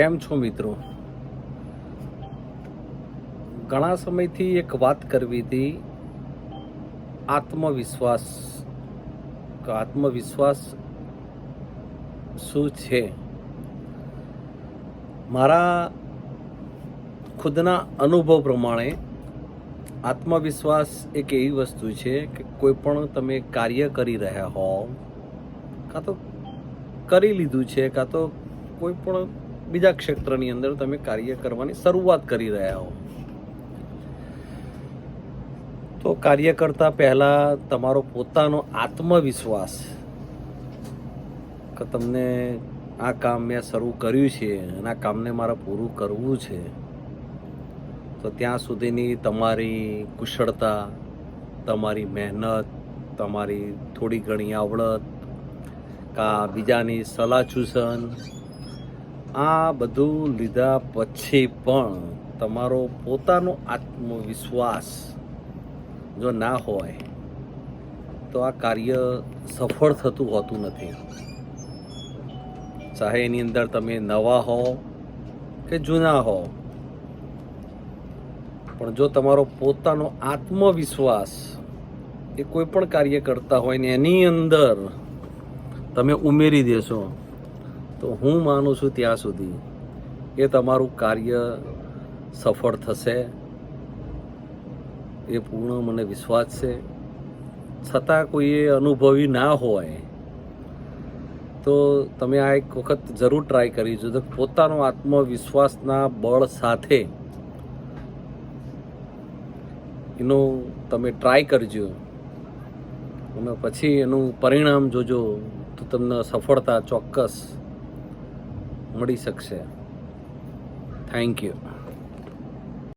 કેમ છો મિત્રો? ઘણા સમયથી એક વાત કરવી હતી, આત્મવિશ્વાસ આત્મવિશ્વાસ શું છે? મારા ખુદના અનુભવ પ્રમાણે આત્મવિશ્વાસ એક એવી વસ્તુ છે કે કોઈ પણ તમે કાર્ય કરી રહ્યા હો કાં તો કરી લીધું છે, કાં તો કોઈ પણ બીજા ક્ષેત્રની અંદર તમે કાર્ય કરવાની શરૂઆત કરી રહ્યા હો. તો કાર્ય કરતા પહેલા તમારો પોતાનો આત્મવિશ્વાસ કે તમને આ કામ મેં શરૂ કર્યું છે અને આ કામને મારે પૂરું કરવું છે, તો ત્યાં સુધીની તમારી કુશળતા, તમારી મહેનત, તમારી થોડી ઘણી આવડત, કા બીજાની સલાહ સૂચન આ બધું લીધા પછી પણ તમારો પોતાનો આત્મવિશ્વાસ જો ના હોય, તો આ કાર્ય સફળ થતું હોતું નથી. ચાહે એની અંદર તમે નવા હો કે જૂના હો, પણ જો તમારો પોતાનો આત્મવિશ્વાસ એ કોઈ પણ કાર્ય કરતા હોય ને એની અંદર તમે ઉમેરી દેશો તો હું માનું છું ત્યાં સુધી એ તમારું કાર્ય સફળ થશે. એ પૂર્ણ મને વિશ્વાસ છે. છતાં કોઈ એ અનુભવી ના હોય, તો તમે આ એક વખત જરૂર ટ્રાય કરી જોજો. પોતાનો આત્મવિશ્વાસના બળ સાથે એનો તમે ટ્રાય કરજો. અને પછી એનું પરિણામ જોજો તો તમને સફળતા ચોક્કસ મળી શકશે. Thank you